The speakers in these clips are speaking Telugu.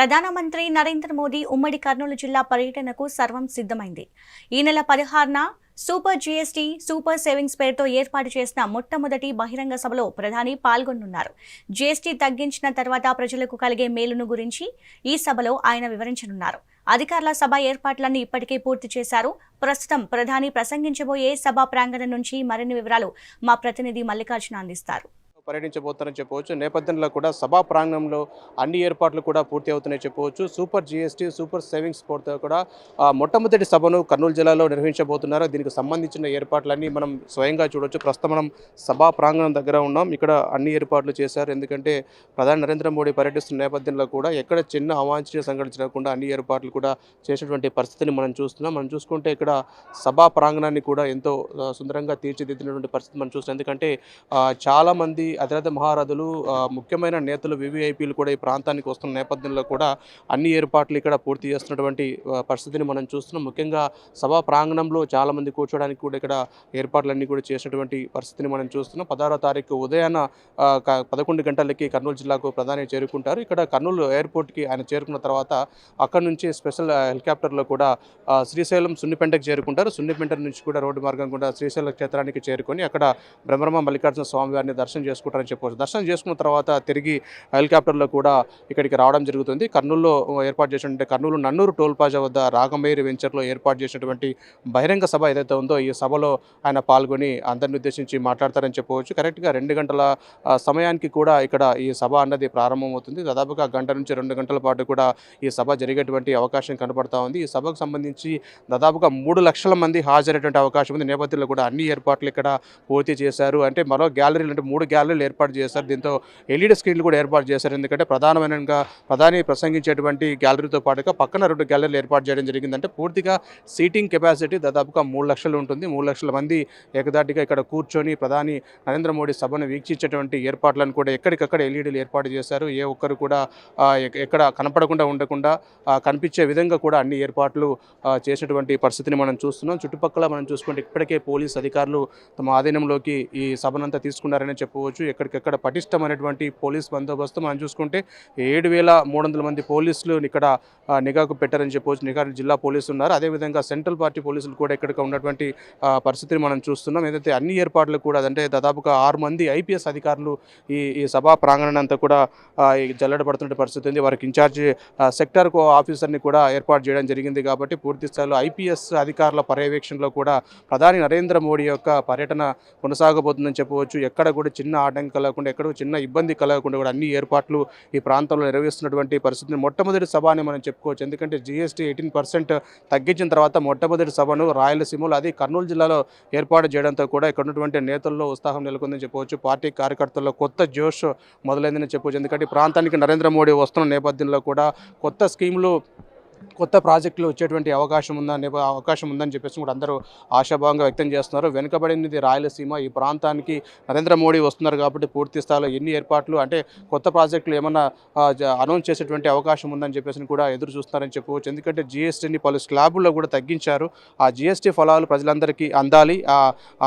ప్రధానమంత్రి నరేంద్ర మోదీ ఉమ్మడి కర్నూలు జిల్లా పర్యటనకు సర్వం సిద్ధమైంది. ఈ నెల పదహారున సూపర్ జీఎస్టీ సూపర్ సేవింగ్స్ పేరుతో ఏర్పాటు చేసిన మొట్టమొదటి బహిరంగ సభలో ప్రధాని పాల్గొనున్నారు. జీఎస్టీ తగ్గించిన తర్వాత ప్రజలకు కలిగే మేలును గురించి ఈ సభలో ఆయన వివరించనున్నారు. అధికారుల సభ ఏర్పాట్లన్నీ ఇప్పటికే పూర్తి చేశారు. ప్రస్తుతం ప్రధాని ప్రసంగించబోయే సభా ప్రాంగణం నుంచి మరిన్ని వివరాలు మా ప్రతినిధి మల్లికార్జున అందిస్తారు. పర్యటించబోతారని చెప్పవచ్చు. నేపథ్యంలో కూడా సభా ప్రాంగణంలో అన్ని ఏర్పాట్లు కూడా పూర్తి అవుతున్నాయి చెప్పవచ్చు. సూపర్ జీఎస్టీ సూపర్ సేవింగ్స్ పోర్తో కూడా మొట్టమొదటి సభను కర్నూలు జిల్లాలో నిర్వహించబోతున్నారు. దీనికి సంబంధించిన ఏర్పాట్లన్నీ మనం స్వయంగా చూడవచ్చు ప్రస్తుతం మనం సభా ప్రాంగణం దగ్గర ఉన్నాం. ఇక్కడ అన్ని ఏర్పాట్లు చేశారు. ఎందుకంటే ప్రధాని నరేంద్ర మోడీ పర్యటిస్తున్న నేపథ్యంలో కూడా ఎక్కడ చిన్న అవాంఛనీయ సంఘటన జరగకుండా అన్ని ఏర్పాట్లు కూడా చేసినటువంటి పరిస్థితిని మనం చూస్తున్నాం. మనం చూసుకుంటే ఇక్కడ సభా ప్రాంగణాన్ని కూడా ఎంతో సుందరంగా తీర్చిదిద్దినటువంటి పరిస్థితి మనం చూస్తున్నాం. ఎందుకంటే చాలామంది అతిరథ మహారథులు ముఖ్యమైన నేతలు వివిఐపీలు కూడా ఈ ప్రాంతానికి వస్తున్న నేపథ్యంలో కూడా అన్ని ఏర్పాట్లు ఇక్కడ పూర్తి చేస్తున్నటువంటి పరిస్థితిని మనం చూస్తున్నాం. ముఖ్యంగా సభా ప్రాంగణంలో చాలా మంది కూర్చోడానికి కూడా ఇక్కడ ఏర్పాట్లన్నీ కూడా చేసినటువంటి పరిస్థితిని మనం చూస్తున్నాం. పదహారో తారీఖు ఉదయాన పదకొండు గంటలకి కర్నూలు జిల్లాకు ప్రధాని చేరుకుంటారు. ఇక్కడ కర్నూలు ఎయిర్పోర్ట్కి ఆయన చేరుకున్న తర్వాత అక్కడ నుంచి స్పెషల్ హెలికాప్టర్లో కూడా శ్రీశైలం సున్నిపెంటకు చేరుకుంటారు. సున్నిపెంట నుంచి కూడా రోడ్డు మార్గం కూడా శ్రీశైలం క్షేత్రానికి చేరుకొని అక్కడ బ్రహ్మరమ మల్లికార్జున స్వామివారిని దర్శనం చేసుకుంటారు. చేసుకుంటారని చెప్పవచ్చు. దర్శనం చేసుకున్న తర్వాత తిరిగి హెలికాప్టర్లో కూడా ఇక్కడికి రావడం జరుగుతుంది. కర్నూలులో ఏర్పాటు చేసినటువంటి కర్నూలు నన్నూరు టోల్ ప్లాజా వద్ద రాగమేరి వెంచర్లో ఏర్పాటు చేసినటువంటి బహిరంగ సభ ఏదైతే ఉందో ఈ సభలో ఆయన పాల్గొని అందరిని ఉద్దేశించి మాట్లాడతారని చెప్పవచ్చు. కరెక్ట్గా రెండు గంటల సమయానికి కూడా ఇక్కడ ఈ సభ అన్నది ప్రారంభమవుతుంది. దాదాపుగా గంట నుంచి రెండు గంటల పాటు కూడా ఈ సభ జరిగేటువంటి అవకాశం కనపడతా ఉంది. ఈ సభకు సంబంధించి దాదాపుగా మూడు లక్షల మంది హాజరయ్యేటువంటి అవకాశం ఉంది. నేపథ్యంలో కూడా అన్ని ఏర్పాట్లు ఇక్కడ పూర్తి చేశారు. అంటే మరో గ్యాలరీలు అంటే మూడు గ్యాలరీ గ్యాలరీలు ఏర్పాటు చేశారు. దీంతో ఎల్ఈడి స్క్రీన్లు కూడా ఏర్పాటు చేశారు. ఎందుకంటే ప్రధానమైనగా ప్రధాని ప్రసంగించేటువంటి గ్యాలరీతో పాటుగా పక్కన రెండు గ్యాలరీలు ఏర్పాటు చేయడం జరిగిందంటే పూర్తిగా సీటింగ్ కెపాసిటీ దాదాపుగా మూడు లక్షలు ఉంటుంది. మూడు లక్షల మంది ఏకదాటిగా ఇక్కడ కూర్చొని ప్రధాని నరేంద్ర మోడీ సభను వీక్షించేటువంటి ఏర్పాట్లను కూడా ఎక్కడికక్కడ ఎల్ఈడీలు ఏర్పాటు చేశారు. ఏ ఒక్కరు కూడా ఎక్కడ కనపడకుండా ఉండకుండా కనిపించే విధంగా కూడా అన్ని ఏర్పాట్లు చేసేటువంటి చేసినటువంటి పరిస్థితిని మనం చూస్తున్నాం. చుట్టుపక్కల మనం చూసుకుంటే ఇప్పటికే పోలీస్ అధికారులు తమ ఆధీనంలోకి ఈ సభనంతా తీసుకున్నారని చెప్పవచ్చు. ఎక్కడికెక్కడ పటిష్టమైనటువంటి పోలీస్ బందోబస్తు మనం చూసుకుంటే ఏడు వేల మూడు వందల మంది పోలీసులు ఇక్కడ నిఘాకు పెట్టారని చెప్పవచ్చు నిఘా జిల్లా పోలీసులు ఉన్నారు. అదేవిధంగా సెంట్రల్ పార్టీ పోలీసులు కూడా ఇక్కడ ఉన్నటువంటి పరిస్థితిని మనం చూస్తున్నాం. ఏదైతే అన్ని ఏర్పాట్లు కూడా అంటే దాదాపుగా ఆరు మంది ఐపీఎస్ అధికారులు ఈ ఈ సభా ప్రాంగణాన్ని అంతా కూడా జల్లడబడుతున్న పరిస్థితి ఉంది. వారికి ఇన్ఛార్జ్ సెక్టార్ సెక్టర్ కో ఆఫీసర్ని కూడా ఏర్పాటు చేయడం జరిగింది కాబట్టి పూర్తి స్థాయిలో ఐపీఎస్ అధికారుల పర్యవేక్షణలో కూడా ప్రధాని నరేంద్ర మోడీ యొక్క పర్యటన కొనసాగబోతుందని చెప్పవచ్చు. ఎక్కడ కూడా చిన్న ఆటంకం కలగకుండా ఎక్కడో చిన్న ఇబ్బంది కలగకుండా కూడా అన్ని ఏర్పాట్లు ఈ ప్రాంతంలో నిర్వహిస్తున్నటువంటి పరిస్థితిని మొట్టమొదటి సభ అని మనం చెప్పుకోవచ్చు. ఎందుకంటే జీఎస్టీ ఎయిటీన్ పర్సెంట్ తగ్గించిన తర్వాత మొట్టమొదటి సభను రాయలసీమలో అది కర్నూలు జిల్లాలో ఏర్పాటు చేయడంతో కూడా ఇక్కడ ఉన్నటువంటి నేతల్లో ఉత్సాహం నెలకొందని చెప్పవచ్చు. పార్టీ కార్యకర్తల్లో కొత్త జోష్ మొదలైందని చెప్పవచ్చు. ఎందుకంటే ప్రాంతానికి నరేంద్ర మోడీ వస్తున్న నేపథ్యంలో కూడా కొత్త స్కీములు కొత్త ప్రాజెక్టులు వచ్చేటువంటి అవకాశం ఉందని అవకాశం ఉందని చెప్పేసి కూడా అందరూ ఆశాభావంగా వ్యక్తం చేస్తున్నారు. వెనుకబడినది రాయలసీమ. ఈ ప్రాంతానికి నరేంద్ర మోడీ వస్తున్నారు కాబట్టి పూర్తి స్థాయిలో ఎన్ని ఏర్పాట్లు అంటే కొత్త ప్రాజెక్టులు ఏమన్నా అనౌన్స్ చేసేటువంటి అవకాశం ఉందని చెప్పేసి కూడా ఎదురు చూస్తున్నారని చెప్పవచ్చు ఎందుకంటే జీఎస్టీని పలు స్లాబుల్లో కూడా తగ్గించారు. ఆ జిఎస్టీ ఫలాలు ప్రజలందరికీ అందాలి.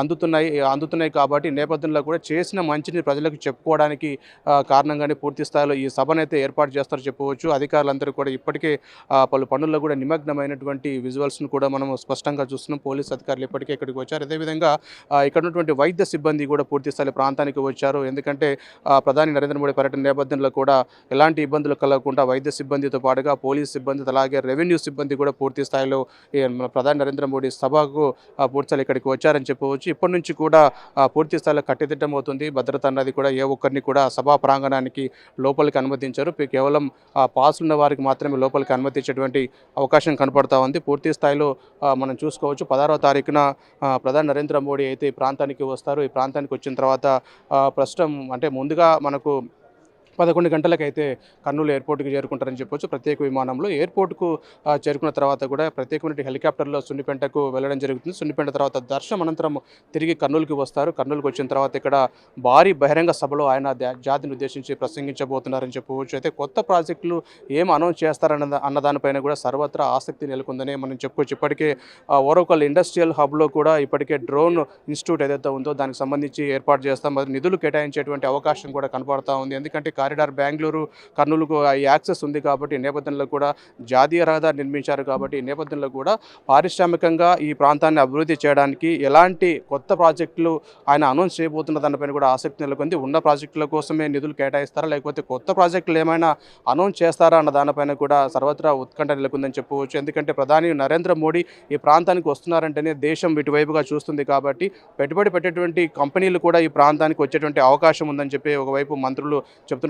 అందుతున్నాయి అందుతున్నాయి కాబట్టి నేపథ్యంలో కూడా చేసిన మంచిని ప్రజలకు చెప్పుకోవడానికి కారణంగానే పూర్తి స్థాయిలో ఈ సభనైతే ఏర్పాటు చేస్తారో చెప్పవచ్చు అధికారులందరూ కూడా ఇప్పటికే పలు వాళ్ళు పనుల్లో కూడా నిమగ్నమైనటువంటి విజువల్స్ను కూడా మనం స్పష్టంగా చూస్తున్నాం. పోలీస్ అధికారులు ఇప్పటికే ఇక్కడికి వచ్చారు. అదేవిధంగా ఇక్కడ ఉన్నటువంటి వైద్య సిబ్బంది కూడా పూర్తి స్థాయి ప్రాంతానికి వచ్చారు. ఎందుకంటే ప్రధాని నరేంద్ర మోడీ పర్యటన నేపథ్యంలో కూడా ఎలాంటి ఇబ్బందులు కలగకుండా వైద్య సిబ్బందితో పాటుగా పోలీస్ సిబ్బంది అలాగే రెవెన్యూ సిబ్బంది కూడా పూర్తి స్థాయిలో ప్రధాని నరేంద్ర మోడీ సభకు పూర్తి స్థాయిలో ఇక్కడికి వచ్చారని చెప్పవచ్చు. ఇప్పటి నుంచి కూడా పూర్తి స్థాయిలో కట్టుదిట్టం అవుతుంది. భద్రత అన్నది కూడా ఏ ఒక్కరిని కూడా సభా ప్రాంగణానికి లోపలికి అనుమతించారు. కేవలం పాస్ ఉన్న వారికి మాత్రమే లోపలికి అనుమతించేటువంటి అవకాశం కనపడతా ఉంది. పూర్తి స్థాయిలో మనం చూసుకోవచ్చు. పదహారవ తారీఖున ప్రధాని నరేంద్ర మోడీ అయితే ఈ ప్రాంతానికి వస్తారు. ఈ ప్రాంతానికి వచ్చిన తర్వాత ప్రస్తుతం అంటే ముందుగా మనకు పదకొండు గంటలకైతే కర్నూలు ఎయిర్పోర్ట్కి చేరుకుంటారని చెప్పొచ్చు. ప్రత్యేక విమానంలో ఎయిర్పోర్ట్కు చేరుకున్న తర్వాత కూడా ప్రత్యేకమైన హెలికాప్టర్లో సున్నిపెంటకు వెళ్ళడం జరుగుతుంది. సున్నిపెంట తర్వాత దర్శనం అనంతరం తిరిగి కర్నూలుకి వస్తారు. కర్నూలుకి వచ్చిన తర్వాత ఇక్కడ భారీ బహిరంగ సభలో ఆయన జాతిని ఉద్దేశించి ప్రసంగించబోతున్నారని చెప్పవచ్చు. అయితే కొత్త ప్రాజెక్టులు ఏం అనౌన్స్ చేస్తారన్న అన్న దానిపైన కూడా సర్వత్రా ఆసక్తి నెలకొందని మనం చెప్పుకోవచ్చు ఇప్పటికే ఓరోకల్ ఇండస్ట్రియల్ హబ్లో కూడా ఇప్పటికే డ్రోన్ ఇన్స్టిట్యూట్ ఏదైతే ఉందో దానికి సంబంధించి ఏర్పాటు చేస్తాం. మరి నిధులు కేటాయించేటువంటి అవకాశం కూడా కనపడతా ఉంది. ఎందుకంటే కారిడార్ బెంగళూరు కర్నూలుకు యాక్సెస్ ఉంది కాబట్టి ఈ నేపథ్యంలో కూడా జాతీయ రహదారి నిర్మించారు కాబట్టి ఈ నేపథ్యంలో కూడా పారిశ్రామికంగా ఈ ప్రాంతాన్ని అభివృద్ధి చేయడానికి ఎలాంటి కొత్త ప్రాజెక్టులు ఆయన అనౌన్స్ చేయబోతున్న దానిపైన కూడా ఆసక్తి నెలకొంది. ఉన్న ప్రాజెక్టుల కోసమే నిధులు కేటాయిస్తారా? లేకపోతే కొత్త ప్రాజెక్టులు ఏమైనా అనౌన్స్ చేస్తారా అన్న దానిపైన కూడా సర్వత్రా ఉత్కంఠ నెలకొందని చెప్పవచ్చు. ఎందుకంటే ప్రధాని నరేంద్ర మోడీ ఈ ప్రాంతానికి వస్తున్నారంటేనే దేశం ఇటువైపుగా చూస్తుంది కాబట్టి పెట్టుబడి పెట్టేటువంటి కంపెనీలు కూడా ఈ ప్రాంతానికి వచ్చేటువంటి అవకాశం ఉందని చెప్పి ఒకవైపు మంత్రులు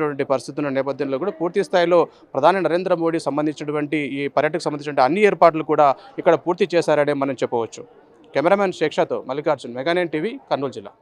చెప్తున్నటువంటి పరిస్థితుల నేపథ్యంలో కూడా పూర్తి స్థాయిలో ప్రధాని నరేంద్ర మోడీ సంబంధించినటువంటి ఈ పర్యటనకు సంబంధించిన అన్ని ఏర్పాట్లు కూడా ఇక్కడ పూర్తి చేశారనే మనం చెప్పవచ్చు. Cameraman శేక్షతో Mallikarjun mega nine TV Kurnool జిల్లా.